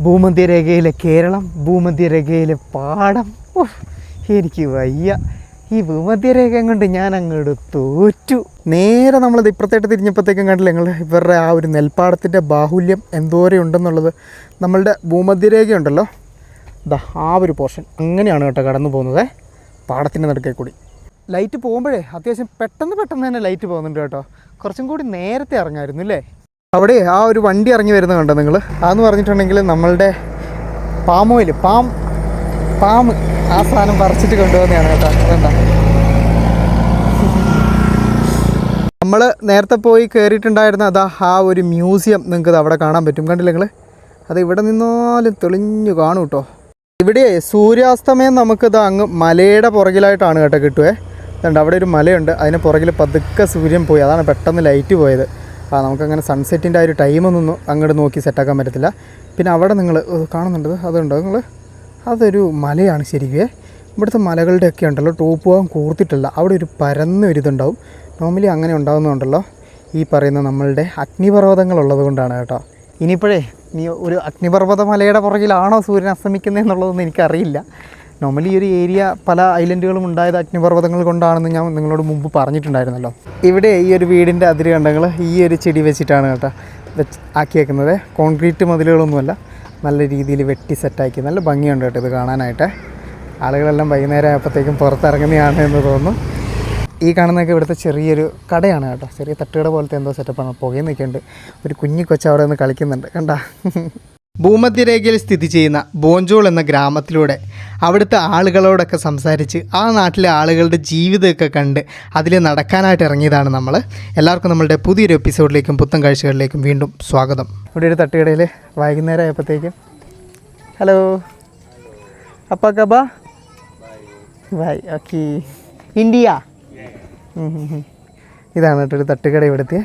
ഭൂമധ്യരേഖയിലെ കേരളം ഭൂമധ്യരേഖയിലെ പാടം. എനിക്ക് വയ്യ. ഈ ഭൂമധ്യരേഖ കൊണ്ട് ഞാൻ അങ്ങോട്ട് തോറ്റു. നേരെ നമ്മളത് ഇപ്പുറത്തേട്ട് തിരിഞ്ഞപ്പോഴത്തേക്കും കണ്ടില്ല ഞങ്ങൾ ഇവരുടെ ആ ഒരു നെൽപ്പാടത്തിന്റെ ബാഹുല്യം എന്തോരം ഉണ്ടെന്നുള്ളത്. നമ്മളുടെ ഭൂമധ്യരേഖയുണ്ടല്ലോ ദാ ആ ഒരു പോർഷൻ അങ്ങനെയാണ് കേട്ടോ കടന്നു പോകുന്നത്. പാടത്തിന്റെ നടുക്കേ കൂടി. ലൈറ്റ് പോകുമ്പോഴേ അത്യാവശ്യം പെട്ടെന്ന് പെട്ടെന്ന് തന്നെ ലൈറ്റ് പോകുന്നുണ്ട് കേട്ടോ. കുറച്ചും കൂടി നേരത്തെ ഇറങ്ങായിരുന്നു അല്ലേ അവിടെ ആ ഒരു വണ്ടി ഇറങ്ങി വരുന്ന കണ്ടോ നിങ്ങൾ? അതെന്ന് പറഞ്ഞിട്ടുണ്ടെങ്കിൽ നമ്മളുടെ പാം ഓയിൽ പാം പാം ആ സാധനം പറിച്ചിട്ട് കൊണ്ടുപോകുന്നതാണ് കേട്ടോ. അതെന്താ? നമ്മൾ നേരത്തെ പോയി കയറിയിട്ടുണ്ടായിരുന്ന അതാ ആ ഒരു മ്യൂസിയം നിങ്ങൾക്ക് അവിടെ കാണാൻ പറ്റും. കണ്ടില്ല നിങ്ങൾ അത് ഇവിടെ നിന്നാലും തെളിഞ്ഞു കാണും കേട്ടോ. ഇവിടെ സൂര്യാസ്തമയം നമുക്കിത് അങ്ങ് മലയുടെ പുറകിലായിട്ടാണ് കേട്ടോ കിട്ടുവേ. അതുകൊണ്ട് അവിടെ ഒരു മലയുണ്ട്. അതിന് പുറകിൽ പതുക്കെ സൂര്യൻ പോയി. അതാണ് പെട്ടെന്ന് ലൈറ്റ് പോയത്. ആ നമുക്കങ്ങനെ സൺസെറ്റിന്റെ ആ ഒരു ടൈമൊന്നും അങ്ങോട്ട് നോക്കി സെറ്റാക്കാൻ പറ്റത്തില്ല. പിന്നെ അവിടെ നിങ്ങൾ കാണുന്നുണ്ട് അതുണ്ടോ നിങ്ങൾ അതൊരു മലയാണ് ശരിക്കും. ഇവിടുത്തെ മലകളുടെയൊക്കെ ഉണ്ടല്ലോ ടോപ്പ് പോകാൻ കൂർത്തിട്ടില്ല. അവിടെ ഒരു പരന്ന ഒരിതുണ്ടാവും നോർമലി അങ്ങനെ ഉണ്ടാകുന്നുണ്ടല്ലോ ഈ പറയുന്ന നമ്മളുടെ അഗ്നിപർവതങ്ങളുള്ളത് കൊണ്ടാണ് കേട്ടോ. ഇനിയിപ്പോഴേ നീ ഒരു അഗ്നിപർവത മലയുടെ പുറകിലാണോ സൂര്യൻ അസ്തമിക്കുന്നത് എന്നുള്ളതൊന്നും എനിക്കറിയില്ല. നോർമലി ഈ ഒരു ഏരിയ പല ഐലൻഡുകളും ഉണ്ടായത് അഗ്നിപർവതങ്ങൾ കൊണ്ടാണെന്ന് ഞാൻ നിങ്ങളോട് മുമ്പ് പറഞ്ഞിട്ടുണ്ടായിരുന്നല്ലോ. ഇവിടെ ഈ ഒരു വീടിന്റെ അതിര് കണ്ടങ്ങൾ ഈ ഒരു ചെടി വെച്ചിട്ടാണ് കേട്ടോ ആക്കിയേക്കുന്നത്. കോൺക്രീറ്റ് മതിലുകളൊന്നുമല്ല. നല്ല രീതിയിൽ വെട്ടി സെറ്റാക്കി നല്ല ഭംഗിയുണ്ട് കേട്ടോ ഇത് കാണാനായിട്ട്. ആളുകളെല്ലാം വൈകുന്നേരം ആയപ്പോഴത്തേക്കും പുറത്തിറങ്ങുന്നതാണ് എന്ന് തോന്നുന്നു. ഈ കാണുന്നതൊക്കെ ഇവിടുത്തെ ചെറിയൊരു കടയാണ് കേട്ടോ. ചെറിയ തട്ടുകട പോലത്തെ എന്തോ സെറ്റപ്പാണ് പുകയിൽ നിൽക്കുന്നുണ്ട്. ഒരു കുഞ്ഞി കൊച്ചവിടെ നിന്ന് കളിക്കുന്നുണ്ട്. കണ്ട? ഭൂമധ്യരേഖയിൽ സ്ഥിതി ചെയ്യുന്ന ബോഞ്ചോൾ എന്ന ഗ്രാമത്തിലൂടെ അവിടുത്തെ ആളുകളോടൊക്കെ സംസാരിച്ച് ആ നാട്ടിലെ ആളുകളുടെ ജീവിതമൊക്കെ കണ്ട് അതിൽ നടക്കാനായിട്ട് ഇറങ്ങിയതാണ് നമ്മൾ. എല്ലാവർക്കും നമ്മളുടെ പുതിയൊരു എപ്പിസോഡിലേക്കും പുത്തൻ കാഴ്ചകളിലേക്കും വീണ്ടും സ്വാഗതം. ഇവിടെ ഒരു തട്ടുകടയിൽ വൈകുന്നേരം ആയപ്പോഴത്തേക്കും ഹലോ അപ്പാ കബാ? Bye okay. ഇന്ത്യ. ഇതാണ് കേട്ടോ ഒരു തട്ടുകട ഇവിടുത്തെ.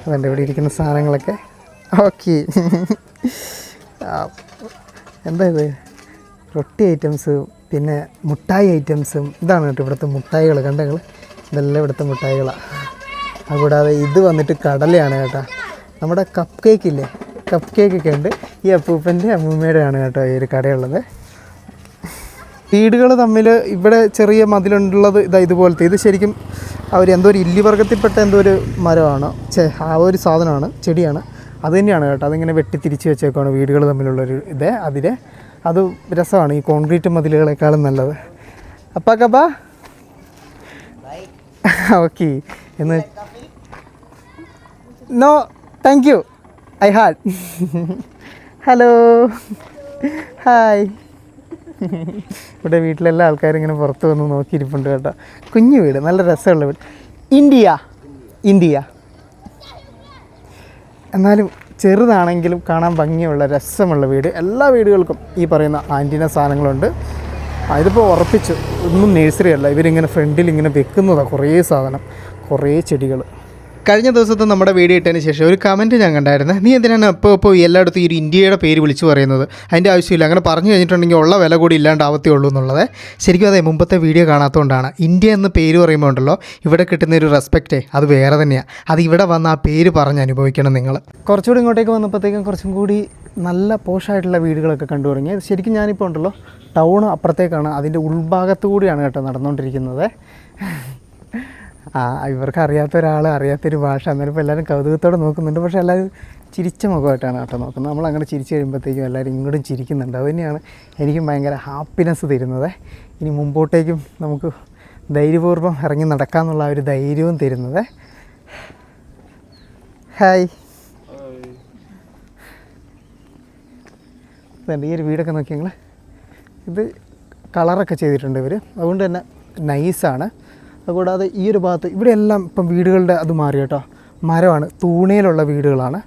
അതുകൊണ്ട് ഇവിടെ ഇരിക്കുന്ന സാധനങ്ങളൊക്കെ. ഓക്കെ. എന്താ ഇത്? റൊട്ടി ഐറ്റംസ് പിന്നെ മുട്ടായി ഐറ്റംസും ഇതാണ് കേട്ടോ ഇവിടുത്തെ മുട്ടായികൾ കണ്ടങ്ങൾ ഇതെല്ലാം ഇവിടുത്തെ മുട്ടായികളാണ് അതുകൂടാതെ ഇത് വന്നിട്ട് കടലയാണ് കേട്ടോ. നമ്മുടെ കപ്പ് കേക്ക് ഇല്ലേ? കപ്പ് കേക്കൊക്കെ ഉണ്ട്. ഈ അപ്പൂപ്പന്റെ അമ്മൂമ്മയുടെയാണ് കേട്ടോ ഈ ഒരു കടയുള്ളത്. വീടുകൾ തമ്മിൽ ഇവിടെ ചെറിയ മതിലുണ്ടുള്ളത് ഇതാ ഇതുപോലത്തെ. ഇത് ശരിക്കും അവർ എന്തോ ഒരു ഇല്ലിവർഗത്തിൽപ്പെട്ട എന്തോ ഒരു മരമാണ്. ചേ ആ ഒരു സാധനമാണ് ചെടിയാണ്. അത് തന്നെയാണ് കേട്ടോ. അതിങ്ങനെ വെട്ടിത്തിരിച്ച് വെച്ചേക്കാണ് വീടുകൾ തമ്മിലുള്ളൊരു ഇത്. അതിലെ അത് രസമാണ് ഈ കോൺക്രീറ്റ് മതിലുകളെക്കാളും നല്ലത്. അപ്പാ കപ്പാ. ഓക്കെ. എന്ന് no thank you I had hello hi ഇവിടെ വീട്ടിലെല്ലാ ആൾക്കാരും ഇങ്ങനെ പുറത്ത് വന്ന് നോക്കിയിരിപ്പുണ്ട് കേട്ടോ. കുഞ്ഞു വീട് നല്ല രസമുള്ള വീട്. ഇന്ത്യ. ഇന്ത്യ. എന്നാലും ചെറുതാണെങ്കിലും കാണാൻ ഭംഗിയുള്ള രസമുള്ള വീട്. എല്ലാ വീടുകൾക്കും ഈ പറയുന്ന ആന്റിന സാധനങ്ങളുണ്ട്. അതിപ്പോൾ ഉറപ്പിച്ചു. ഒന്നും നേഴ്സറി അല്ല. ഇവരിങ്ങനെ ഫ്രണ്ടിൽ ഇങ്ങനെ വെക്കുന്നതാണ് കുറേ സാധനം. കുറേ ചെടികൾ കഴിഞ്ഞ ദിവസത്തെ നമ്മുടെ വീഡിയോ ഇട്ടതിന് ശേഷം ഒരു കമന്റ് ഞാൻ കണ്ടായിരുന്നു. നീ എന്തിനാണ് ഇപ്പോൾ ഇപ്പോൾ എല്ലായിടത്തും ഈ ഒരു ഇന്ത്യയുടെ പേര് വിളിച്ചു പറയുന്നത്? അതിന്റെ ആവശ്യമില്ല. അങ്ങനെ പറഞ്ഞു കഴിഞ്ഞിട്ടുണ്ടെങ്കിൽ ഉള്ള വില കൂടി ഇല്ലാണ്ടാവത്തേ ഉള്ളൂ എന്നുള്ളത്. ശരിക്കും അതെ മുമ്പത്തെ വീഡിയോ കാണാത്തതുകൊണ്ടാണ്. ഇന്ത്യ എന്ന പേര് പറയുമ്പോൾ ഉണ്ടല്ലോ ഇവിടെ കിട്ടുന്ന ഒരു റെസ്പെക്റ്റേ അത് വേറെ തന്നെയാണ് അത് ഇവിടെ വന്ന് ആ പേര് പറഞ്ഞ് അനുഭവിക്കണം നിങ്ങൾ കുറച്ചുകൂടി ഇങ്ങോട്ടേക്ക് വന്നപ്പോഴത്തേക്കും കുറച്ചും കൂടി നല്ല പോഷായിട്ടുള്ള വീടുകളൊക്കെ കണ്ടു തുടങ്ങി. ശരിക്കും ഞാനിപ്പോൾ ഉണ്ടല്ലോ ടൗൺ അപ്പുറത്തേക്കാണ് അതിന്റെ ഉൾഭാഗത്തു കൂടിയാണ് കേട്ടോ നടന്നുകൊണ്ടിരിക്കുന്നത്. ഇവർക്ക് അറിയാത്ത ഒരാൾ അറിയാത്തൊരു ഭാഷ അന്നേരം ഇപ്പോൾ എല്ലാവരും കൗതുകത്തോടെ നോക്കുന്നുണ്ട്. പക്ഷേ എല്ലാവരും ചിരിച്ച മുഖമായിട്ടാണ് കേട്ടോ നോക്കുന്നത്. നമ്മൾ അങ്ങനെ ചിരിച്ചു കഴിയുമ്പോഴത്തേക്കും എല്ലാവരും ഇങ്ങോട്ടും ചിരിക്കുന്നുണ്ട്. അത് തന്നെയാണ് എനിക്കും ഭയങ്കര ഹാപ്പിനെസ് തരുന്നത്. ഇനി മുമ്പോട്ടേക്കും നമുക്ക് ധൈര്യപൂർവം ഇറങ്ങി നടക്കാമെന്നുള്ള ഒരു ധൈര്യവും തരുന്നത്. ഹായ് ഈ ഒരു വീടൊക്കെ നോക്കി ഇത് കളറൊക്കെ ചെയ്തിട്ടുണ്ട് ഇവർ അതുകൊണ്ട് തന്നെ നൈസാണ് അതുകൂടാതെ ഈ ഒരു ഭാഗത്ത് ഇവിടെയെല്ലാം ഇപ്പം വീടുകളുടെ അത് മാറി കേട്ടോ. മരമാണ് തൂണയിലുള്ള വീടുകളാണ്.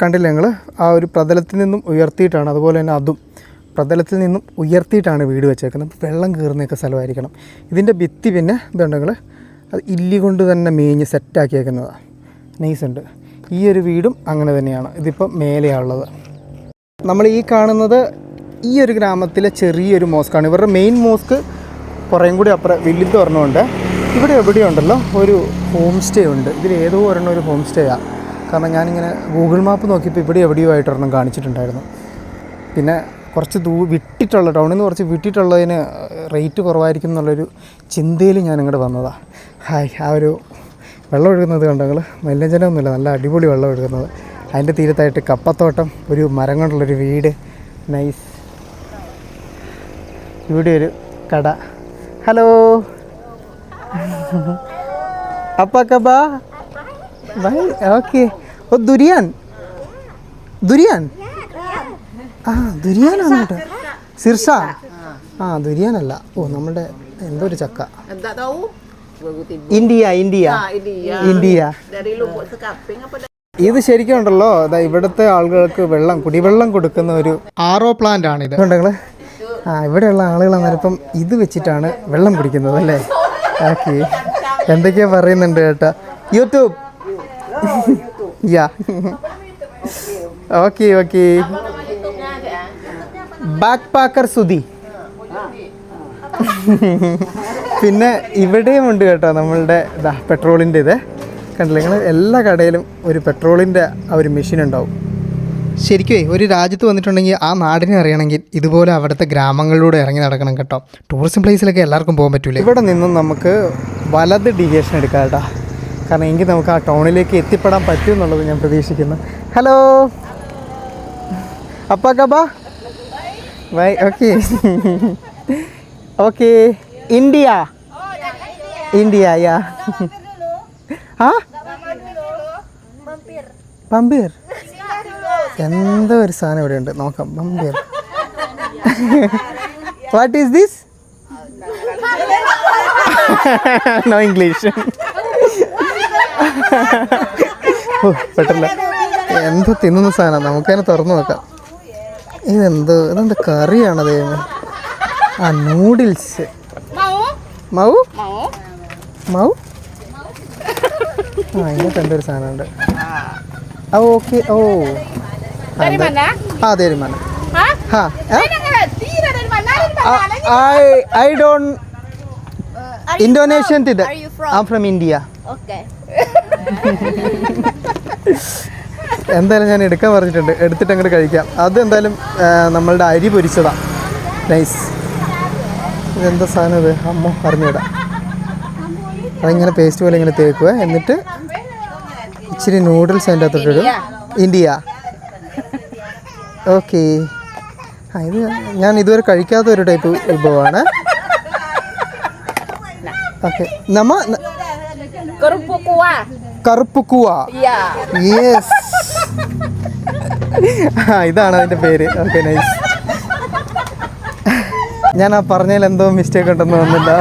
കണ്ടില്ല ഞങ്ങൾ ആ ഒരു പ്രതലത്തിൽ നിന്നും ഉയർത്തിയിട്ടാണ് അതുപോലെ തന്നെ അതും പ്രതലത്തിൽ നിന്നും ഉയർത്തിയിട്ടാണ് വീട് വെച്ചേക്കുന്നത്. വെള്ളം കീറുന്നൊക്കെ സ്ഥലമായിരിക്കണം. ഇതിന്റെ ഭിത്തി പിന്നെ ഇതുണ്ടെങ്കിൽ അത് ഇല്ലി കൊണ്ട് തന്നെ മേഞ്ഞ് സെറ്റാക്കിയേക്കുന്നതാണ് നൈസ് ഉണ്ട്. ഈ ഒരു വീടും അങ്ങനെ തന്നെയാണ്. ഇതിപ്പോൾ മേലെയാണുള്ളത് നമ്മൾ ഈ കാണുന്നത് ഈ ഒരു ഗ്രാമത്തിലെ ചെറിയൊരു മോസ്ക്കാണ് ഇവരുടെ മെയിൻ മോസ്ക് കുറേയും കൂടി അപ്പുറം വില്ലിത്ത് ഒരെണ്ണമുണ്ട്. ഇവിടെ എവിടെയുണ്ടല്ലോ? ഒരു ഹോം സ്റ്റേ ഉണ്ട്. ഇതിൽ ഏതോ ഒരെണ്ണം ഒരു ഹോം സ്റ്റേ ആണ് കാരണം ഞാനിങ്ങനെ ഗൂഗിൾ മാപ്പ് നോക്കിയപ്പോൾ ഇവിടെ എവിടെയോ ആയിട്ടൊരെണ്ണം കാണിച്ചിട്ടുണ്ടായിരുന്നു. പിന്നെ കുറച്ച് ദൂ വിട്ടിട്ടുള്ള ടൗണിൽ നിന്ന് കുറച്ച് വിട്ടിട്ടുള്ളതിന് റേറ്റ് കുറവായിരിക്കും എന്നുള്ളൊരു ചിന്തയിൽ ഞാൻ ഇങ്ങോട്ട് വന്നതാണ് ഹായ് ആ ഒരു വെള്ളം ഒഴുകുന്നത് കണ്ടോ നിങ്ങൾ നല്ല അടിപൊളി വെള്ളം ഒഴുകുന്നത്. അതിന്റെ തീരത്തായിട്ട് കപ്പത്തോട്ടം ഒരു മരം കൊണ്ടുള്ളൊരു വീട്. നൈസ് ഇവിടെ ഒരു കട. ഹലോ അപ്പ കബ ബൈ ഓക്കെ ഓ ദുരിയാൻ ദുരിയാൻ ആ ദുരിയാനാണ് കേട്ടോ സിർസ ആ ദുരിയാനല്ല ഓ നമ്മുടെ എന്തോ ഒരു ചക്ക. India India. India. Dari lubuk sekaping apa ഇത് ശരിക്കും ഉണ്ടല്ലോ. അതാ ഇവിടുത്തെ ആളുകൾക്ക് വെള്ളം കുടിവെള്ളം കൊടുക്കുന്ന ഒരു ആറോ പ്ലാന്റ് ആണ് ഇത് ഇവിടെയുള്ള ആളുകൾ അന്നേരപ്പം ഇത് വെച്ചിട്ടാണ് വെള്ളം കുടിക്കുന്നത് അല്ലേ? ഓക്കെ. എന്തൊക്കെയാ പറയുന്നുണ്ട് കേട്ടോ യൂട്യൂബ്. യാ. Okay okay. Back packer Sudhi. പിന്നെ ഇവിടെയും ഉണ്ട് കേട്ടോ നമ്മളുടെ പെട്രോളിന്റെ ഇത് കണ്ടില്ല? നിങ്ങൾ എല്ലാ കടയിലും ഒരു പെട്രോളിന്റെ ആ ഒരു മെഷീൻ ഉണ്ടാവും. ശരിക്കും ഒരു രാജ്യത്ത് വന്നിട്ടുണ്ടെങ്കിൽ ആ നാടിനെ അറിയണമെങ്കിൽ ഇതുപോലെ അവിടുത്തെ ഗ്രാമങ്ങളിലൂടെ ഇറങ്ങി നടക്കണം കേട്ടോ. ടൂറിസം പ്ലേസിലൊക്കെ എല്ലാവർക്കും പോകാൻ പറ്റൂല? ഇവിടെ നിന്നും നമുക്ക് വലത് ഡിവിയേഷൻ എടുക്കാം കേട്ടോ. കാരണം എങ്കിൽ നമുക്ക് ആ ടൗണിലേക്ക് എത്തിപ്പെടാൻ പറ്റും എന്നുള്ളത് ഞാൻ പ്രതീക്ഷിക്കുന്നു. ഹലോ അപ്പ കബാ? Bye okay. Okay. India? India യാ. ആ? പമ്പീർ എന്തോ ഒരു സാധനം ഇവിടെ ഉണ്ട് നോക്കാം what is this no English ഓ പെട്ടല്ല എന്തോ തിന്നുന്ന സാധനം? നമുക്കതിനെ തുറന്നു നോക്കാം. ഇതെന്തോ ഇതെന്താ കറിയാണ് ദൈവമേ? ആ നൂഡിൽസ് മൗ? മൗ? ആ ഇങ്ങനത്തെ എന്തൊരു സാധനമുണ്ട്. ആ okay oh. Indonesian? I from India Okay. എന്തായാലും ഞാൻ എടുക്കാൻ പറഞ്ഞിട്ടുണ്ട്. എടുത്തിട്ട് അങ്ങോട്ട് കഴിക്കാം. അത് എന്തായാലും നമ്മളുടെ അരി പൊരിച്ചതാ. നൈസ് ഇതെന്താ സാധനം ഇത്? അമ്മ അറിഞ്ഞൂടാ. അതിങ്ങനെ പേസ്റ്റ് പോലെ ഇങ്ങനെ തേക്കുക എന്നിട്ട് ഇച്ചിരി നൂഡിൽസ് അതിന്റെ അകത്തോട്ടിടും ഇന്ത്യ ഓക്കെ. ആ ഇത് ഞാൻ ഇതുവരെ കഴിക്കാത്ത ഒരു ടൈപ്പ് വിഭവമാണ്. ഓക്കെ. നമ്മ. കറുപ്പ് കൂവ യെസ് ആ ഇതാണ് അതിന്റെ പേര്. ഓക്കെ നൈസ് ഞാൻ ആ പറഞ്ഞതിൽ എന്തോ മിസ്റ്റേക്ക് ഉണ്ടെന്ന് തോന്നുന്നില്ല.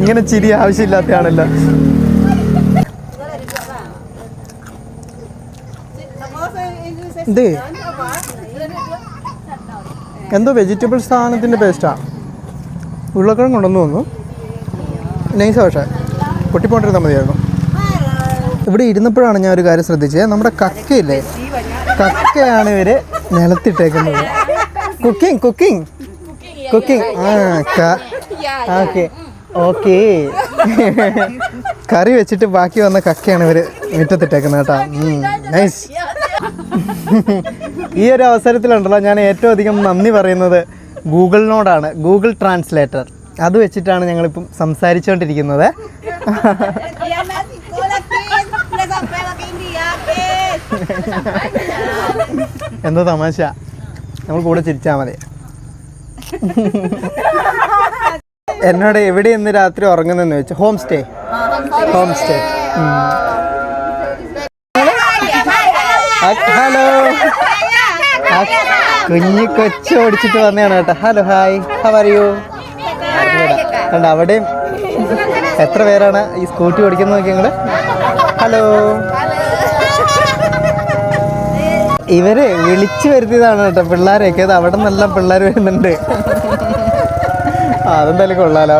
ഇങ്ങനെ ചിരി ആവശ്യമില്ലാത്തയാണല്ലോ ഇത് എന്തോ വെജിറ്റബിൾ സാധനത്തിന്റെ പേസ്റ്റാണ് ഉരുളക്കിഴങ്ങ് കൊണ്ടുവന്നു വന്നു നൈസാ പക്ഷേ. പൊട്ടിപ്പോണ്ടിരുന്നാൽ മതിയായിരുന്നു. ഇവിടെ ഇരുന്നപ്പോഴാണ് ഞാൻ ഒരു കാര്യം ശ്രദ്ധിച്ചത്. നമ്മുടെ കക്കയില്ലേ? കക്കയാണ് ഇവർ നിലത്തിട്ടേക്കുന്നത്. കുക്കിംഗ് കുക്കിംഗ് കുക്കിംഗ് ആ ഓക്കെ. ഓക്കെ. കറി വെച്ചിട്ട് ബാക്കി വന്ന കക്കയാണ് ഇവർ മുറ്റത്തിട്ടേക്കുന്നത് കേട്ടോ. നൈസ് ഈ ഒരു അവസരത്തിലുണ്ടല്ലോ ഞാൻ ഏറ്റവും അധികം നന്ദി പറയുന്നത് ഗൂഗിളിനോടാണ് ഗൂഗിൾ ട്രാൻസ്ലേറ്റർ അത് വെച്ചിട്ടാണ് ഞങ്ങളിപ്പം സംസാരിച്ചുകൊണ്ടിരിക്കുന്നത്. എന്തോ തമാശ? നമ്മൾ കൂടെ ചിരിച്ചാൽ മതി. എന്നോട് എവിടെ ഇന്ന് രാത്രി ഉറങ്ങുന്നെന്ന് വെച്ചു home stay home stay hello കുഞ്ഞു കൊച്ചു ഓടിച്ചിട്ട് വന്നതാണ് കേട്ടോ. ഹലോ ഹായ് ഹവറിയോ കണ്ട അവിടെയും എത്ര പേരാണ് ഈ സ്കൂട്ടി ഓടിക്കുന്നത് നോക്കി ഞങ്ങൾ ഹലോ ഇവർ വിളിച്ചു വരുത്തിയതാണ് കേട്ടോ പിള്ളേരെയൊക്കെ. അത് അവിടെ നിന്നെല്ലാം പിള്ളേർ വരുന്നുണ്ട്. അതെന്തായാലും കൊള്ളാലോ.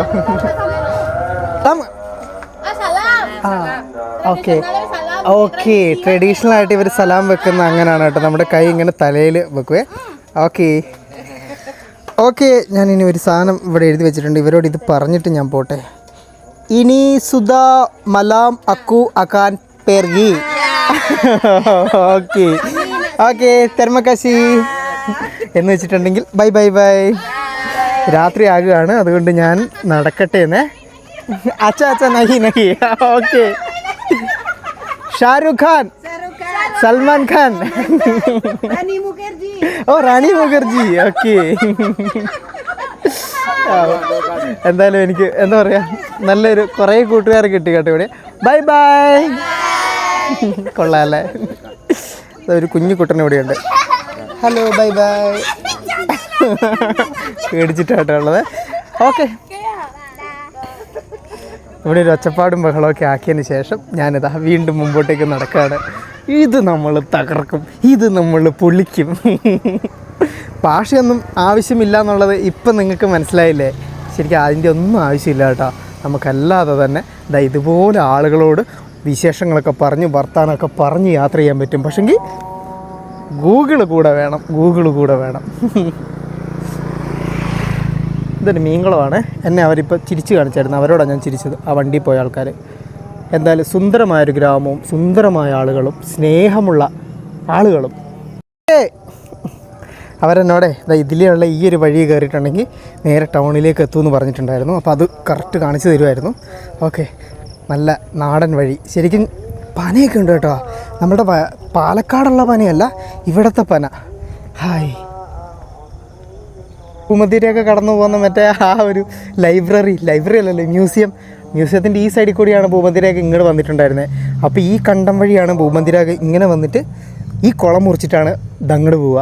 ആ ഓക്കെ. ഓക്കെ ട്രഡീഷണൽ ആയിട്ട് ഇവർ സലാം വെക്കുന്ന അങ്ങനെയാണ് കേട്ടോ. നമ്മുടെ കൈ ഇങ്ങനെ തലയിൽ വെക്കുവേ. ഓക്കെ. ഓക്കെ ഞാൻ ഇനി ഒരു സാധനം ഇവിടെ എഴുതി വെച്ചിട്ടുണ്ട്. ഇവരോട് ഇത് പറഞ്ഞിട്ട് ഞാൻ പോട്ടെ. ഇനി സുധ മലാം അക്കു അക്കാൻ പെർഗി. ഓക്കെ. ഓക്കെ തെർമക്കാശി. എന്ന് വെച്ചിട്ടുണ്ടെങ്കിൽ ബൈ ബൈ ബൈ. രാത്രി ആകുകയാണ്. അതുകൊണ്ട് ഞാൻ നടക്കട്ടെ എന്നേ. അച്ഛ അച്ഛ നഹി നഹി. ഓക്കെ. ഷാരൂഖ് ഖാൻ. സൽമാൻ ഖാൻ. ഓ റാണി മുഖർജി. ഓക്കെ. എന്തായാലും എനിക്ക് എന്താ പറയാ നല്ലൊരു കുറേ കൂട്ടുകാർ കിട്ടി കേട്ടോ ഇവിടെ. Bye bye. കൊള്ളാല്ലേ? ഒരു കുഞ്ഞു കുട്ടൻ ഇവിടെ ഉണ്ട്. Hello bye bye. പേടിച്ചിട്ടാട്ടോ ഉള്ളത്. ഓക്കെ. ഇവിടെ ഒരു ഒച്ചപ്പാടും ബഹളമൊക്കെ ആക്കിയതിന് ശേഷം ഞാനിതാ വീണ്ടും മുമ്പോട്ടേക്ക് നടക്കുകയാണ്. ഇത് നമ്മൾ തകർക്കും ഇത് നമ്മൾ പൊളിക്കും. ഭാഷയൊന്നും ആവശ്യമില്ല എന്നുള്ളത് ഇപ്പം നിങ്ങൾക്ക് മനസ്സിലായില്ലേ? ശരിക്കും അതിന്റെ ഒന്നും ആവശ്യമില്ല കേട്ടോ. നമുക്കല്ലാതെ തന്നെ ദാ ഇതുപോലെ ആളുകളോട് വിശേഷങ്ങളൊക്കെ പറഞ്ഞ് വർത്താനമൊക്കെ പറഞ്ഞ് യാത്ര ചെയ്യാൻ പറ്റും. പക്ഷെങ്കിൽ ഗൂഗിൾ കൂടെ വേണം ഗൂഗിൾ കൂടെ വേണം. ഇതൊരു മീൻകുളമാണ്. എന്നെ അവരിപ്പോൾ ചിരിച്ചു കാണിച്ചായിരുന്നു. അവരോടാണ് ഞാൻ ചിരിച്ചത്. ആ വണ്ടിയിൽ പോയ ആൾക്കാർ എന്തായാലും സുന്ദരമായൊരു ഗ്രാമവും സുന്ദരമായ ആളുകളും സ്നേഹമുള്ള ആളുകളും! അവരെന്നോടെ ദാ ഇതിലെയുള്ള ഈ ഒരു വഴി കയറിയിട്ടുണ്ടെങ്കിൽ നേരെ ടൗണിലേക്ക് എത്തുമെന്ന് പറഞ്ഞിട്ടുണ്ടായിരുന്നു. അപ്പോൾ അത് കറക്റ്റ് കാണിച്ചു തരുമായിരുന്നു ഓക്കെ. നല്ല നാടൻ വഴി. ശരിക്കും പനയൊക്കെ ഉണ്ട് കേട്ടോ. നമ്മുടെ പാലക്കാടുള്ള പനയല്ല ഇവിടുത്തെ പന. ഹായ്. കുമതിരിയൊക്കെ കടന്നു പോകുന്ന മറ്റേ ആ ഒരു ലൈബ്രറി ലൈബ്രറി അല്ലല്ലോ മ്യൂസിയം. മ്യൂസിയത്തിന്റെ ഈ സൈഡിൽ കൂടിയാണ് ഭൂമന്തിരയൊക്കെ ഇങ്ങോട്ട് വന്നിട്ടുണ്ടായിരുന്നത് അപ്പോൾ ഈ കണ്ടം വഴിയാണ് ഭൂമന്തിരയൊക്കെ ഇങ്ങനെ വന്നിട്ട് ഈ കുളം മുറിച്ചിട്ടാണ് ദങ്ങട് പോവുക.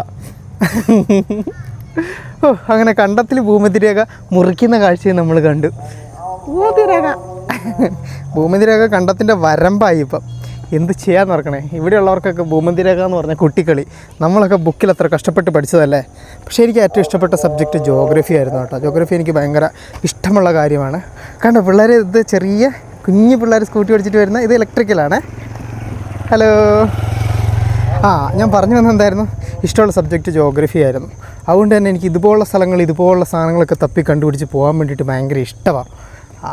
ഓ അങ്ങനെ കണ്ടത്തിൽ ഭൂമതിരയൊക്കെ മുറിക്കുന്ന കാഴ്ചയും നമ്മൾ കണ്ടു. ഭൂമതിരക ഭൂമതിരക കണ്ടത്തിന്റെ വരമ്പായി ഇപ്പം. എന്ത് ചെയ്യാൻ നടക്കണേ ഇവിടെയുള്ളവർക്കൊക്കെ ഭൂമന്തിരേഖ എന്ന് പറഞ്ഞ കുട്ടിക്കളി. നമ്മളൊക്കെ ബുക്കിൽ അത്ര കഷ്ടപ്പെട്ട് പഠിച്ചതല്ലേ? പക്ഷേ എനിക്ക് ഏറ്റവും ഇഷ്ടപ്പെട്ട സബ്ജക്റ്റ് ജോഗ്രഫി ആയിരുന്നു കേട്ടോ. ജോഗ്രഫി എനിക്ക് ഭയങ്കര ഇഷ്ടമുള്ള കാര്യമാണ്. കണ്ടോ പിള്ളേർ ഇത് ചെറിയ കുഞ്ഞു പിള്ളേർ സ്കൂട്ടി ഓടിച്ചിട്ട് വരുന്ന ഇത് ഇലക്ട്രിക്കലാണ് ഹലോ ആ ഞാൻ പറഞ്ഞു വന്നത് എന്തായിരുന്നു? ഇഷ്ടമുള്ള സബ്ജക്റ്റ് ജോഗ്രഫി ആയിരുന്നു. അതുകൊണ്ട് തന്നെ എനിക്ക് ഇതുപോലുള്ള സ്ഥലങ്ങൾ ഇതുപോലുള്ള സാധനങ്ങളൊക്കെ തപ്പി കണ്ടുപിടിച്ച് പോകാൻ വേണ്ടിയിട്ട് ഭയങ്കര ഇഷ്ടമാണ്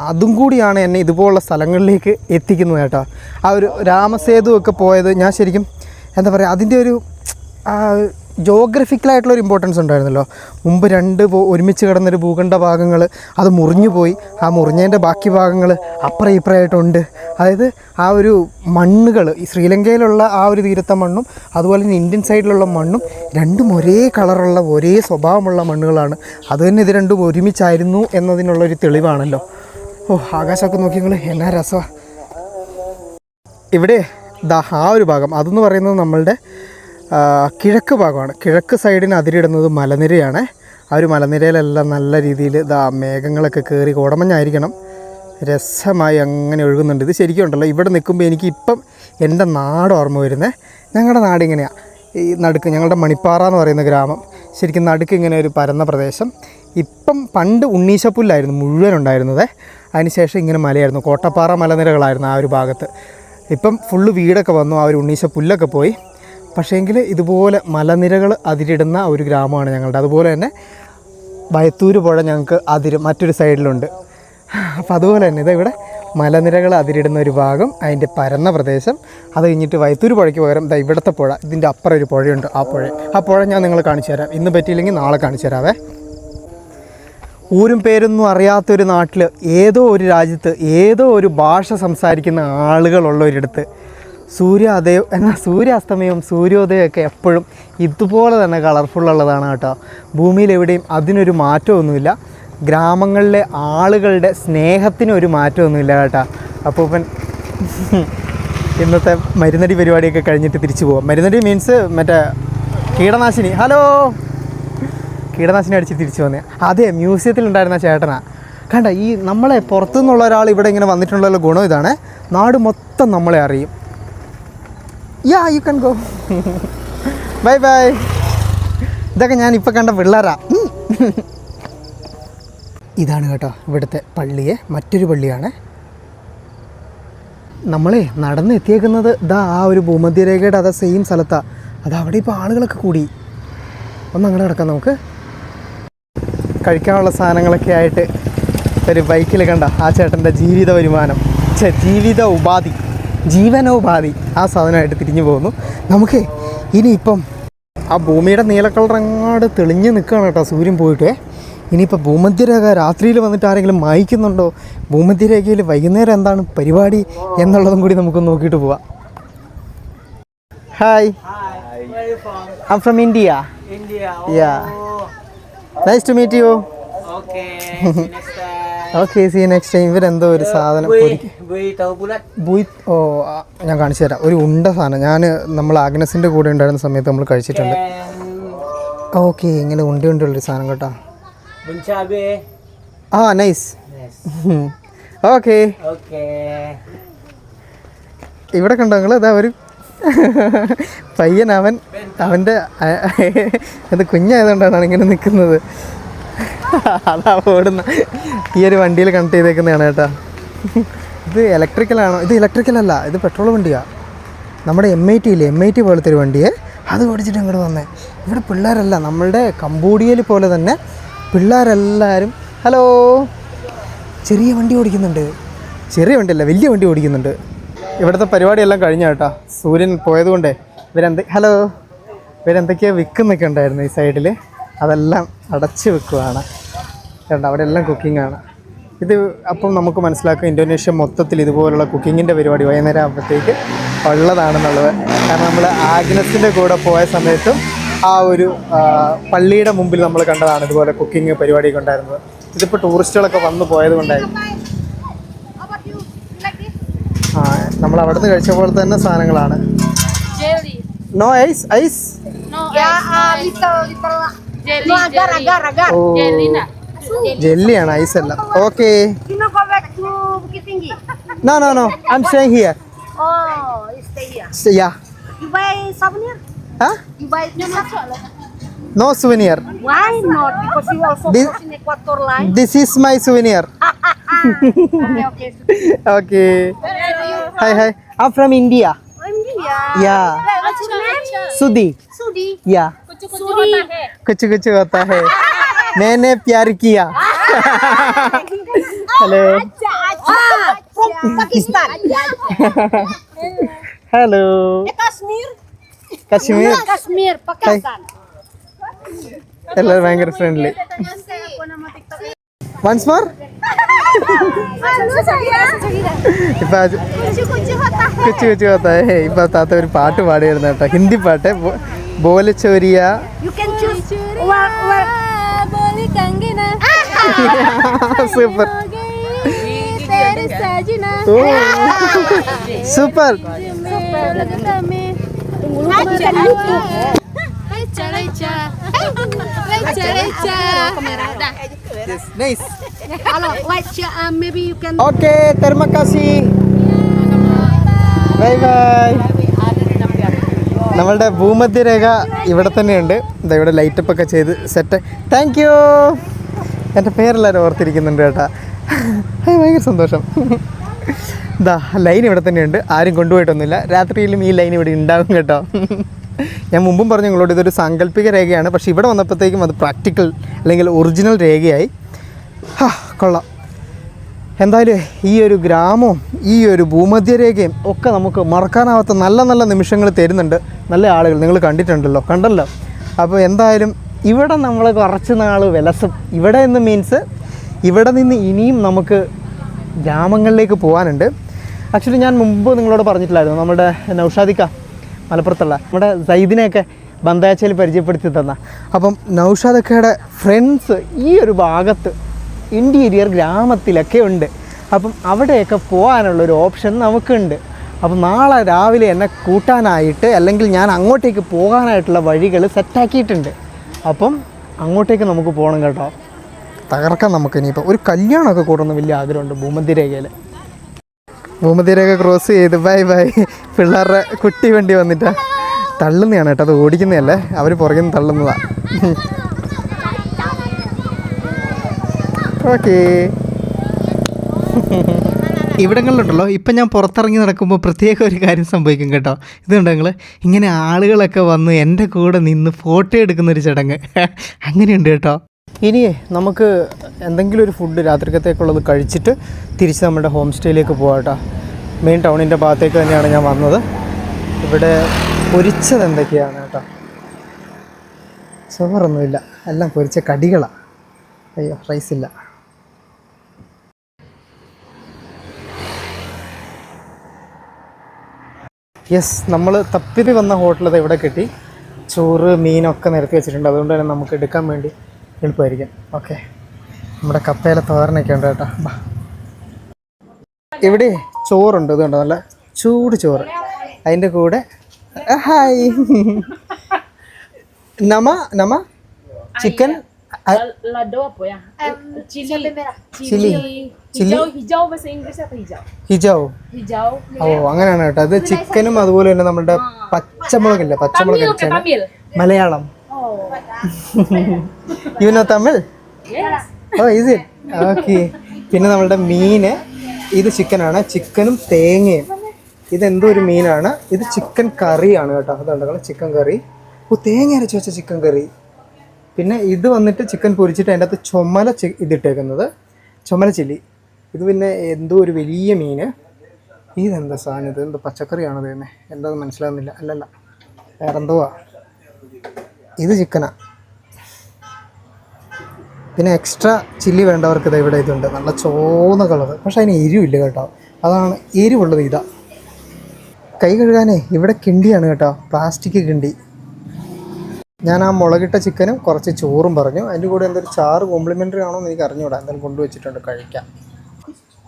അതും കൂടിയാണ് എന്നെ ഇതുപോലുള്ള സ്ഥലങ്ങളിലേക്ക് എത്തിക്കുന്നത് കേട്ടോ. ആ ഒരു രാമസേതു ഒക്കെ പോയത് ഞാൻ ശരിക്കും എന്താ പറയുക അതിന്റെ ഒരു ജോഗ്രഫിക്കലായിട്ടുള്ള ഒരു ഇമ്പോർട്ടൻസ് ഉണ്ടായിരുന്നല്ലോ. മുമ്പ് രണ്ട് ഒരുമിച്ച് കിടന്നൊരു ഭൂഖണ്ഡ ഭാഗങ്ങൾ അത് മുറിഞ്ഞു പോയി. ആ മുറിഞ്ഞതിന്റെ ബാക്കി ഭാഗങ്ങൾ അപ്പുറം ഇപ്പുറമായിട്ടുണ്ട്. അതായത് ആ ഒരു മണ്ണുകൾ ഈ ശ്രീലങ്കയിലുള്ള ആ ഒരു തീരത്തെ മണ്ണും അതുപോലെ തന്നെ ഇന്ത്യൻ സൈഡിലുള്ള മണ്ണും രണ്ടും ഒരേ കളറുള്ള ഒരേ സ്വഭാവമുള്ള മണ്ണുകളാണ്. അത് തന്നെ ഇത് രണ്ടും ഒരുമിച്ചായിരുന്നു എന്നതിനുള്ളൊരു തെളിവാണല്ലോ. ഓ ആകാശമൊക്കെ നോക്കി നിങ്ങൾ എന്നാ രസമാണ് ഇവിടെ ദാ ആ ഒരു ഭാഗം. അതെന്ന് പറയുന്നത് നമ്മളുടെ കിഴക്ക് ഭാഗമാണ്. കിഴക്ക് സൈഡിന് അതിരിടുന്നത് മലനിരയാണ്. ആ ഒരു മലനിരയിലെല്ലാം നല്ല രീതിയിൽ ദാ മേഘങ്ങളൊക്കെ കയറി കോടമഞ്ഞായിരിക്കണം. രസമായി അങ്ങനെ ഒഴുകുന്നുണ്ട്. ഇത് ശരിക്കും ഉണ്ടല്ലോ ഇവിടെ നിൽക്കുമ്പോൾ എനിക്ക് ഇപ്പം എന്റെ നാട് ഓർമ്മ വരുന്നത് ഞങ്ങളുടെ നാട് ഇങ്ങനെയാണ് ഈ നടുക്ക് ഞങ്ങളുടെ മണിപ്പാറ എന്ന് പറയുന്ന ഗ്രാമം. ശരിക്കും നടുക്ക് ഇങ്ങനെ ഒരു പരന്ന പ്രദേശം. ഇപ്പം പണ്ട് ഉണ്ണീശപ്പുല്ലായിരുന്നു മുഴുവൻ ഉണ്ടായിരുന്നത്. അതിനുശേഷം ഇങ്ങനെ മലയായിരുന്നു. കോട്ടപ്പാറ മലനിരകളായിരുന്നു ആ ഒരു ഭാഗത്ത്. ഇപ്പം ഫുള്ള് വീടൊക്കെ വന്നു ആ ഒരു ഉണ്ണീശ പുല്ലൊക്കെ പോയി. പക്ഷേങ്കിൽ ഇതുപോലെ മലനിരകൾ അതിരിടുന്ന ഒരു ഗ്രാമമാണ് ഞങ്ങളുടെ. അതുപോലെ തന്നെ വയത്തൂര് പുഴ ഞങ്ങൾക്ക് അതിര് മറ്റൊരു സൈഡിലുണ്ട്. അപ്പോൾ അതുപോലെ തന്നെ ഇതാ ഇവിടെ മലനിരകൾ അതിരിടുന്ന ഒരു ഭാഗം അതിന്റെ പരന്ന പ്രദേശം. അത് കഴിഞ്ഞിട്ട് വയത്തൂര് പുഴയ്ക്ക് പകരം ഇതാ ഇവിടുത്തെ പുഴ. ഇതിന്റെ അപ്പുറം ഒരു പുഴയുണ്ട് ആ പുഴ. ആ പുഴ ഞാൻ നിങ്ങൾ കാണിച്ചു തരാം ഇന്ന് പറ്റിയില്ലെങ്കിൽ നാളെ കാണിച്ചു തരാവേ ഊരും പേരൊന്നും അറിയാത്തൊരു നാട്ടിൽ ഏതോ ഒരു രാജ്യത്ത് ഏതോ ഒരു ഭാഷ സംസാരിക്കുന്ന ആളുകളുള്ളൊരിടത്ത് സൂര്യോദയം എന്നാൽ സൂര്യാസ്തമയവും സൂര്യോദയമൊക്കെ എപ്പോഴും ഇതുപോലെ തന്നെ കളർഫുൾ ഉള്ളതാണ് കേട്ടോ. ഭൂമിയിൽ എവിടെയും അതിനൊരു മാറ്റമൊന്നുമില്ല. ഗ്രാമങ്ങളിലെ ആളുകളുടെ സ്നേഹത്തിന് ഒരു മാറ്റമൊന്നുമില്ല കേട്ടോ. അപ്പോൾ ഇപ്പം ഇന്നത്തെ മരുന്നടി പരിപാടിയൊക്കെ കഴിഞ്ഞിട്ട് തിരിച്ചു പോവാം. മരുന്നടി മീൻസ് മറ്റേ കീടനാശിനി. ഹലോ കീടനാശിനി അടിച്ച് തിരിച്ചു വന്നേ. അതെ മ്യൂസിയത്തിൽ ഉണ്ടായിരുന്ന ചേട്ടനാ. കണ്ട ഈ നമ്മളെ പുറത്തുനിന്നുള്ള ഒരാൾ ഇവിടെ ഇങ്ങനെ വന്നിട്ടുള്ള ഗുണം ഇതാണ്. നാട് മൊത്തം നമ്മളെ അറിയും. Yeah you can go bye bye ഇതൊക്കെ ഞാൻ ഇപ്പം കണ്ട പിള്ളേരാ. ഇതാണ് കേട്ടോ ഇവിടുത്തെ പള്ളിയെ മറ്റൊരു പള്ളിയാണ്. നമ്മളെ നടന്ന് എത്തിയേക്കുന്നത് ഇതാ ആ ഒരു ഭൂമധ്യരേഖയുടെ അതാ സെയിം സ്ഥലത്താണ് അത് അവിടെ ഇപ്പോൾ ആളുകളൊക്കെ കൂടി. ഒന്ന് അങ്ങനെ നമുക്ക്. കഴിക്കാനുള്ള സാധനങ്ങളൊക്കെ ആയിട്ട് ഒരു ബൈക്കിൽ കണ്ട ആ ചേട്ടന്റെ ജീവിത വരുമാനം. ചേ ജീവിത ഉപാധി. ജീവനോപാധി. ആ സാധനമായിട്ട് തിരിഞ്ഞു പോകുന്നു. നമുക്ക് ഇനിയിപ്പം ആ ഭൂമിയുടെ നീലക്കളറങ്ങാട് തെളിഞ്ഞ് നിൽക്കുകയാണ് കേട്ടോ സൂര്യൻ പോയിട്ട്. ഇനിയിപ്പോൾ ഭൂമധ്യരേഖ രാത്രിയിൽ വന്നിട്ട് ആരെങ്കിലും മായ്ക്കുന്നുണ്ടോ? ഭൂമധ്യരേഖയിൽ വൈകുന്നേരം എന്താണ് പരിപാടി എന്നുള്ളതും കൂടി നമുക്ക് നോക്കിയിട്ട് പോവാം. Hi? I from India India. Nice to meet you. Okay see next time ഇവരെന്തോ ഒരു സാധനം bui tahu ഓ ഞാൻ കാണിച്ചു തരാം. ഒരു ഉണ്ട സാധനം. ഞാൻ നമ്മൾ ആഗ്നസിന്റെ കൂടെ ഉണ്ടായിരുന്ന സമയത്ത് നമ്മൾ കഴിച്ചിട്ടുണ്ട്. ഓക്കെ ഇങ്ങനെ ഉണ്ടി ഉണ്ടുള്ളൊരു സാധനം കേട്ടോ. ആ നൈസ്. ഓക്കെ ഇവിടെ കണ്ടോ നിങ്ങൾ ഇതാ ഒരു പയ്യൻ അവൻ അവന്റെ അത് കുഞ്ഞായതുകൊണ്ടാണ് ഇങ്ങനെ നിൽക്കുന്നത്. അതാ ഓടുന്ന ഈ ഒരു വണ്ടിയിൽ കണക്ട് ചെയ്തേക്കുന്നതാണ് കേട്ടോ. ഇത് ഇലക്ട്രിക്കലാണോ ഇത് ഇലക്ട്രിക്കൽ അല്ല ഇത് പെട്രോൾ വണ്ടിയാണ് നമ്മുടെ എം ഐ ടി ഇല്ലേ? എം ഐ ടി പോലത്തെ ഒരു വണ്ടിയെ. അത് ഓടിച്ചിട്ട് ഇങ്ങോട്ട് വന്നേ. ഇവിടെ പിള്ളേരല്ല നമ്മളുടെ കമ്പോഡിയയിൽ പോലെ തന്നെ പിള്ളേരെല്ലാവരും ഹലോ ചെറിയ വണ്ടി ഓടിക്കുന്നുണ്ട്. ചെറിയ വണ്ടിയല്ല വലിയ വണ്ടി ഓടിക്കുന്നുണ്ട്. ഇവിടുത്തെ പരിപാടിയെല്ലാം കഴിഞ്ഞ കേട്ടോ. സൂര്യൻ പോയതുകൊണ്ടേ ഇവരെന്ത് ഹലോ. ഇവരെന്തൊക്കെയോ വിൽക്കുന്നൊക്കെ ഉണ്ടായിരുന്നു ഈ സൈഡിൽ അതെല്ലാം അടച്ച് വെക്കുകയാണ് കണ്ടോ അവിടെ എല്ലാം കുക്കിംഗ് ആണ് ഇത് അപ്പം നമുക്ക് മനസ്സിലാക്കാം ഇന്തോനേഷ്യ മൊത്തത്തിൽ ഇതുപോലുള്ള കുക്കിങ്ങിന്റെ പരിപാടി വൈകുന്നേരം ആകുമ്പോഴത്തേക്ക് ഉള്ളതാണെന്നുള്ളത്. കാരണം നമ്മൾ ആഗ്നസിന്റെ കൂടെ പോയ സമയത്തും ആ ഒരു പള്ളിയുടെ മുമ്പിൽ നമ്മൾ കണ്ടതാണ് ഇതുപോലെ കുക്കിംഗ് പരിപാടിയൊക്കെ ഉണ്ടായിരുന്നത്. ഇതിപ്പോൾ ടൂറിസ്റ്റുകളൊക്കെ വന്നു പോയത് കൊണ്ടായിരുന്നു? ആ നമ്മൾ അവിടെ നിന്ന് കഴിച്ച പോലെ തന്നെ സാധനങ്ങളാണ്. No ice ice uh. ജെല്ലിയാണ് ഐസ് അല്ല okay. No no no I'm stay here Oh, you buy souvenir? You buy? No souvenir Why not? Because you also This- cross in Equator line. This is my souvenir okay, okay. Okay hi hi आप from India या सुधी अच्छा, या कुछ कुछ होता है कुछ कुछ होता है मैंने प्यार किया hello Pakistan hello Kashmir Kashmir Kashmir Pakistan hello भयंकर फ्रेंडली വൺസ് മോർ ഇപ്പൊ. കുച്ചു കുച്ചു ഹോത്താ ഹേ ഇപ്പൊ താത്ത ഒരു പാട്ട് പാടിയായിരുന്നു കേട്ടോ ഹിന്ദി പാട്ട് ബോലെ ചോരിയ super super Ngaji kan YouTube. nice. Hello, watch, uh, maybe you can. Okay, terima kasih. Bye bye നമ്മളുടെ ഭൂമധ്യരേഖ ഇവിടെ തന്നെയുണ്ട്. ഇതാ ഇവിടെ ലൈറ്റപ്പ് ഒക്കെ ചെയ്ത് സെറ്റ് താങ്ക് യു എന്റെ പേരെല്ലാവരും ഓർത്തിരിക്കുന്നുണ്ട് കേട്ടാ. ഭയങ്കര സന്തോഷം. ഇതാ ലൈൻ ഇവിടെ തന്നെയുണ്ട്. ആരും കൊണ്ടുപോയിട്ടൊന്നുമില്ല. രാത്രിയിലും ഈ ലൈൻ ഇവിടെ ഉണ്ടാകും കേട്ടോ. ഞാൻ മുമ്പും പറഞ്ഞു നിങ്ങളോട് ഇതൊരു സാങ്കല്പിക രേഖയാണ്. പക്ഷേ ഇവിടെ വന്നപ്പോഴത്തേക്കും അത് പ്രാക്ടിക്കൽ അല്ലെങ്കിൽ ഒറിജിനൽ രേഖയായി. കൊള്ളാം. എന്തായാലും ഈ ഒരു ഗ്രാമവും ഈ ഒരു ഭൂമധ്യരേഖയും ഒക്കെ നമുക്ക് മറക്കാനാവാത്ത നല്ല നല്ല നിമിഷങ്ങൾ തരുന്നുണ്ട്. നല്ല ആളുകൾ നിങ്ങൾ കണ്ടിട്ടുണ്ടല്ലോ കണ്ടല്ലോ. അപ്പോൾ എന്തായാലും ഇവിടെ നമ്മൾ കുറച്ച് നാൾ വിലസും. ഇവിടെ നിന്ന് മീൻസ് ഇവിടെ നിന്ന് ഇനിയും നമുക്ക് ഗ്രാമങ്ങളിലേക്ക് പോകാനുണ്ട്. ആക്ച്വലി ഞാൻ മുമ്പ് നിങ്ങളോട് പറഞ്ഞിട്ടില്ലായിരുന്നു. നമ്മുടെ നൗഷാദിക്ക മലപ്പുറത്തുള്ള. നമ്മുടെ സൈദിനെയൊക്കെ ബന്ധാച്ചയിൽ പരിചയപ്പെടുത്തി തന്ന. അപ്പം നൗഷാദക്കയുടെ ഫ്രണ്ട്സ് ഈ ഒരു ഭാഗത്ത് ഇന്റീരിയർ ഗ്രാമത്തിലൊക്കെ ഉണ്ട്. അപ്പം അവിടെയൊക്കെ പോകാനുള്ള ഒരു ഓപ്ഷൻ നമുക്കുണ്ട്. അപ്പം നാളെ രാവിലെ എന്നെ കൂട്ടാനായിട്ട് അല്ലെങ്കിൽ ഞാൻ അങ്ങോട്ടേക്ക് പോകാനായിട്ടുള്ള വഴികൾ സെറ്റാക്കിയിട്ടുണ്ട് അപ്പം അങ്ങോട്ടേക്ക് നമുക്ക് പോകണം കേട്ടോ. തകർക്കാം നമുക്ക് ഇനിയിപ്പോൾ ഒരു കല്യാണമൊക്കെ കൂടുന്ന വലിയ ആഗ്രഹമുണ്ട് ഭൂമധ്യരേഖയിൽ ഭൂമധ്യരേഖ ക്രോസ് ചെയ്ത് ബൈ ബൈ പിള്ളേരുടെ കുട്ടി വണ്ടി വന്നിട്ടാ. തള്ളുന്നതാണ് കേട്ടോ അത് ഓടിക്കുന്നതല്ലേ? അവർ പുറകിൽ നിന്ന് തള്ളുന്നതാണ് ഓക്കേ. ഇവിടങ്ങളിലുണ്ടല്ലോ ഇപ്പം ഞാൻ പുറത്തിറങ്ങി നടക്കുമ്പോൾ പ്രത്യേക ഒരു കാര്യം സംഭവിക്കും കേട്ടോ. ഇതുണ്ട് നിങ്ങൾ ഇങ്ങനെ ആളുകളൊക്കെ വന്ന് എന്റെ കൂടെ നിന്ന് ഫോട്ടോ എടുക്കുന്നൊരു ചടങ്ങ്. അങ്ങനെയുണ്ട് കേട്ടോ. ഇനിയേ നമുക്ക് എന്തെങ്കിലും ഒരു ഫുഡ് രാത്രിക്കത്തേക്കുള്ളത് കഴിച്ചിട്ട് തിരിച്ച് നമ്മുടെ ഹോം സ്റ്റേയിലേക്ക് പോകാട്ടോ മെയിൻ ടൗണിന്റെ ഭാഗത്തേക്ക് തന്നെയാണ് ഞാൻ വന്നത്. ഇവിടെ പൊരിച്ചത് എന്തൊക്കെയാണ് കേട്ടോ? ചോറൊന്നുമില്ല. എല്ലാം പൊരിച്ച കടികളാണ് അയ്യോ റൈസ് ഇല്ല. യെസ് നമ്മൾ തപ്പിരി വന്ന ഹോട്ടലത് ഇവിടെ കിട്ടി. ചോറ് മീനൊക്കെ നിരത്തി വെച്ചിട്ടുണ്ട്. അതുകൊണ്ട് തന്നെ നമുക്ക് എടുക്കാൻ വേണ്ടി എളുപ്പമായിരിക്കും. ഓക്കെ. നമ്മുടെ കപ്പയിലെ തോരനൊക്കെ ഉണ്ട് കേട്ടോ. ബാ. ഇവിടെ ചോറുണ്ട് ഇതുണ്ട്? നല്ല ചൂട് ചോറ്. അതിന്റെ കൂടെ ഹായ്. നമ നമ? ചിക്കൻ? ഹിജാവ് ഓ അങ്ങനെയാണ് കേട്ടോ. അത് ചിക്കനും അതുപോലെ തന്നെ നമ്മുടെ പച്ചമുളകില്ലേ പച്ചമുളക് Malayalam. You know Tamil oh easy okay പിന്നെ നമ്മളുടെ മീന് ഇത് ചിക്കനാണ്. ചിക്കനും തേങ്ങയും. ഇതെന്തോ ഒരു മീനാണ്. ഇത് ചിക്കൻ കറിയാണ് കേട്ടോ. അതുകൊണ്ട് ചിക്കൻ കറി. ഓ തേങ്ങ അരച്ച് വെച്ച ചിക്കൻ കറി. പിന്നെ ഇത് വന്നിട്ട് ചിക്കൻ പൊരിച്ചിട്ട് അതിന്റെ അകത്ത് ചുമല ചി ഇതിട്ടേക്കുന്നത്. ചുമല ചില്ലി. ഇത് പിന്നെ എന്തോ ഒരു വലിയ മീന്. ഇതെന്താ സാധനം ഇത്? എന്തോ പച്ചക്കറിയാണോ തന്നെ എന്താന്ന് മനസ്സിലാകുന്നില്ല അല്ലല്ല. വേറെന്തോ ഇത് ചിക്കനാ. പിന്നെ എക്സ്ട്രാ ചില്ലി വേണ്ടവർക്ക് ഇത് ഇവിടെ ഇതുണ്ട്. നല്ല ചോന്ന കളർ പക്ഷെ അതിന് എരിവില്ല കേട്ടോ. അതാണ് എരിവുള്ളത് ഇതാ. കൈ കഴുകാനേ ഇവിടെ കിണ്ടിയാണ് കേട്ടോ. പ്ലാസ്റ്റിക് കിണ്ടി. ഞാൻ ആ മുളകിട്ട ചിക്കനും കുറച്ച് ചോറും പറഞ്ഞു. അതിന്റെ കൂടെ എന്തൊരു ചാറ് കോംപ്ലിമെന്ററി ആണോ എന്ന് എനിക്ക് അറിഞ്ഞുകൂടാ എന്തായാലും കൊണ്ടുവച്ചിട്ടുണ്ട് കഴിക്കാം.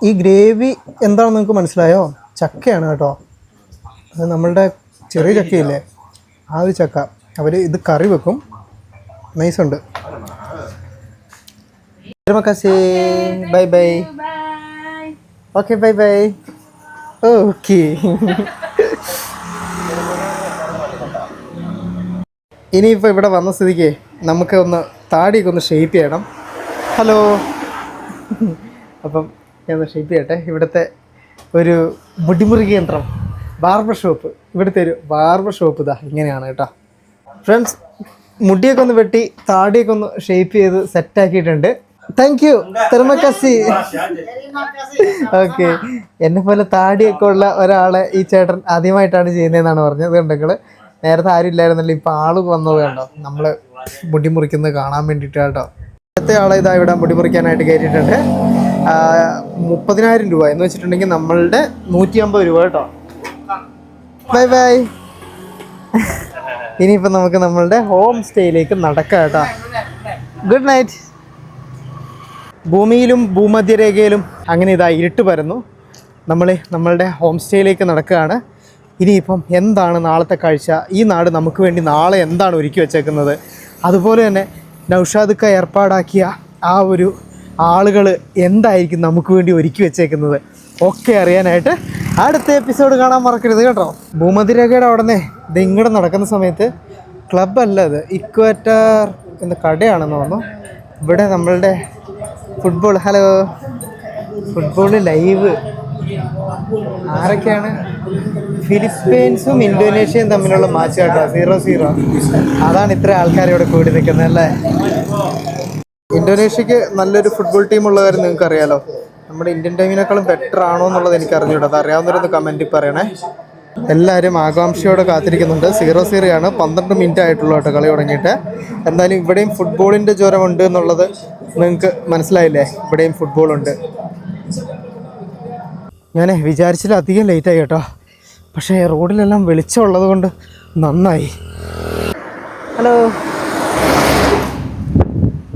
ഈ ഗ്രേവി എന്താണെന്ന് നിങ്ങൾക്ക് മനസ്സിലായോ? ചക്കയാണ് കേട്ടോ. അത് നമ്മളുടെ ചെറിയ ചക്കയില്ലേ? ആ ഒരു ചക്ക. അവർ ഇത് കറി വെക്കും. നൈസുണ്ട്. Terima kasih. Bye bye. Bye. Oke, bye bye. Oke. ഇനിയിപ്പോൾ ഇവിടെ വന്ന സ്ഥിതിക്ക് നമുക്ക് ഒന്ന് താടിയൊക്കെ ഒന്ന് ഷെയ്പ്പ് ചെയ്യണം ഹലോ അപ്പം ഞാൻ ഒന്ന് ഷേപ്പ് ചെയ്യട്ടെ ഇവിടുത്തെ ഒരു മുടിമുറി കേന്ദ്രം ബാർബർ ഷോപ്പ് ഇവിടുത്തെ ഒരു ബാർബർ ഷോപ്പ് ഇതാ ഇങ്ങനെയാണ് കേട്ടോ ഫ്രണ്ട്സ് മുടിയൊക്കെ ഒന്ന് വെട്ടി താടിയൊക്കെ ഒന്ന് ഷെയ്പ്പ് ചെയ്ത് സെറ്റാക്കിയിട്ടുണ്ട് താങ്ക് യു തെർമക്കസി ഓക്കെ എന്നെ പോലെ താടിയൊക്കെ ഉള്ള ഒരാളെ ഈ ചേട്ടൻ ആദ്യമായിട്ടാണ് ചെയ്യുന്നതെന്നാണ് പറഞ്ഞത് അതുകൊണ്ടെങ്കിൽ നേരത്തെ ആരും ഇല്ലായിരുന്നല്ലോ ഇപ്പം ആൾ വന്നത് കണ്ടോ? നമ്മൾ മുടി മുറിക്കുന്നത് കാണാൻ വേണ്ടിയിട്ട് കേട്ടോ. അടുത്ത ആളെ ഇതാ ഇവിടെ മുടി മുറിക്കാനായിട്ട് കയറ്റിയിട്ടുണ്ട് മുപ്പതിനായിരം രൂപ എന്ന് വെച്ചിട്ടുണ്ടെങ്കിൽ നമ്മളുടെ നൂറ്റി അമ്പത് രൂപ കേട്ടോ. ബൈ ബൈ ഇനിയിപ്പോൾ നമുക്ക് നമ്മളുടെ ഹോം സ്റ്റേയിലേക്ക് നടക്കാം കേട്ടോ. ഗുഡ് നൈറ്റ് ഭൂമിയിലും ഭൂമധ്യരേഖയിലും അങ്ങനെ ഇതാ ഇരുട്ട് പരന്നു. നമ്മൾ നമ്മളുടെ ഹോം സ്റ്റേയിലേക്ക് നടക്കുകയാണ്. ഇനിയിപ്പം എന്താണ് നാളത്തെ കാഴ്ച? ഈ നാട് നമുക്ക് വേണ്ടി നാളെ എന്താണ് ഒരുക്കി വെച്ചേക്കുന്നത്? അതുപോലെ തന്നെ നൗഷാദുക്ക ഏർപ്പാടാക്കിയ ആ ഒരു ആളുകൾ എന്തായിരിക്കും നമുക്ക് വേണ്ടി ഒരുക്കി വെച്ചേക്കുന്നത്? ഒക്കെ അറിയാനായിട്ട് അടുത്ത എപ്പിസോഡ് കാണാൻ മറക്കരുത് കേട്ടോ. ഭൂമധ്യരേഖയുടെ അവിടെ നിന്ന് ഇത് ഇങ്ങോട്ട് നടക്കുന്ന സമയത്ത് ക്ലബ്ബല്ല ഇത് ഇക്വേറ്റർ എന്ന കടയാണെന്ന് തോന്നുന്നു. ഇവിടെ നമ്മളുടെ ഫുട്ബോൾ ഹലോ ഫുട്ബോൾ ലൈവ് ആരൊക്കെയാണ്? ഫിലിപ്പീൻസും ഇന്തോനേഷ്യയും തമ്മിലുള്ള മാച്ച് കേട്ടോ സീറോ സീറോ അതാണ് ഇത്ര ആൾക്കാർ ഇവിടെ കൂടി നിൽക്കുന്നത് അല്ലേ? ഇന്തോനേഷ്യക്ക് നല്ലൊരു ഫുട്ബോൾ ടീം ഉള്ള കാര്യം നിങ്ങൾക്ക് അറിയാലോ. നമ്മുടെ ഇന്ത്യൻ ടീമിനേക്കാളും ബെറ്റർ ആണോ എന്നുള്ളത് എനിക്ക് അറിഞ്ഞൂടാ അത് അറിയാവുന്നവരൊന്ന് കമന്റിൽ പറയണേ. എല്ലാവരും ആകാംക്ഷയോടെ കാത്തിരിക്കുന്നുണ്ട്. സീറോ സീറോ ആണ്. പന്ത്രണ്ട് മിനിറ്റ് ആയിട്ടുള്ളൂ കേട്ടോ കളി തുടങ്ങിയിട്ട്. എന്തായാലും ഇവിടെയും ഫുട്ബോളിന്റെ ജ്വരമുണ്ട് എന്നുള്ളത് നിങ്ങൾക്ക് മനസ്സിലായില്ലേ? ഇവിടെയും ഫുട്ബോളുണ്ട് ഞാൻ വിചാരിച്ചില്ല അധികം ലേറ്റായി കേട്ടോ. പക്ഷേ റോഡിലെല്ലാം വെളിച്ചമുള്ളത് കൊണ്ട് നന്നായി. ഹലോ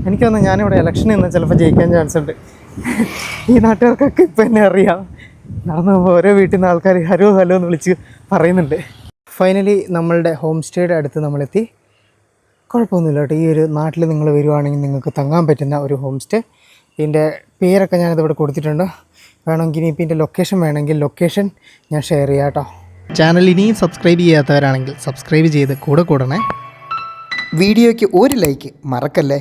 എനിക്ക് തോന്നുന്നു ഞാനിവിടെ ഇലക്ഷൻ നിന്ന് ചിലപ്പോൾ ജയിക്കാൻ ചാൻസ് ഉണ്ട്. ഈ നാട്ടുകാർക്കൊക്കെ ഇപ്പം എന്നെ അറിയാം. നടന്നു പോകുമ്പോൾ ഓരോ വീട്ടിൽ നിന്ന് ആൾക്കാർ ഹലോ ഹലോ എന്ന് വിളിച്ച് പറയുന്നുണ്ട്. ഫൈനലി നമ്മളുടെ ഹോം സ്റ്റേയുടെ അടുത്ത് നമ്മളെത്തി. കുഴപ്പമൊന്നുമില്ല കേട്ടോ. ഈ ഒരു നാട്ടിൽ നിങ്ങൾ വരുവാണെങ്കിൽ നിങ്ങൾക്ക് തങ്ങാൻ പറ്റുന്ന ഒരു ഹോം സ്റ്റേ ഇതിന്റെ പേരൊക്കെ ഞാനിതിവിടെ കൊടുത്തിട്ടുണ്ട്. വേണമെങ്കിൽ ഇനിയിപ്പോൾ ഇതിന്റെ ലൊക്കേഷൻ വേണമെങ്കിൽ ലൊക്കേഷൻ ഞാൻ ഷെയർ ചെയ്യാം കേട്ടോ. ചാനൽ ഇനിയും സബ്സ്ക്രൈബ് ചെയ്യാത്തവരാണെങ്കിൽ സബ്സ്ക്രൈബ് ചെയ്ത് കൂടെ കൂടണേ. വീഡിയോയ്ക്ക് ഒരു ലൈക്ക് മറക്കല്ലേ?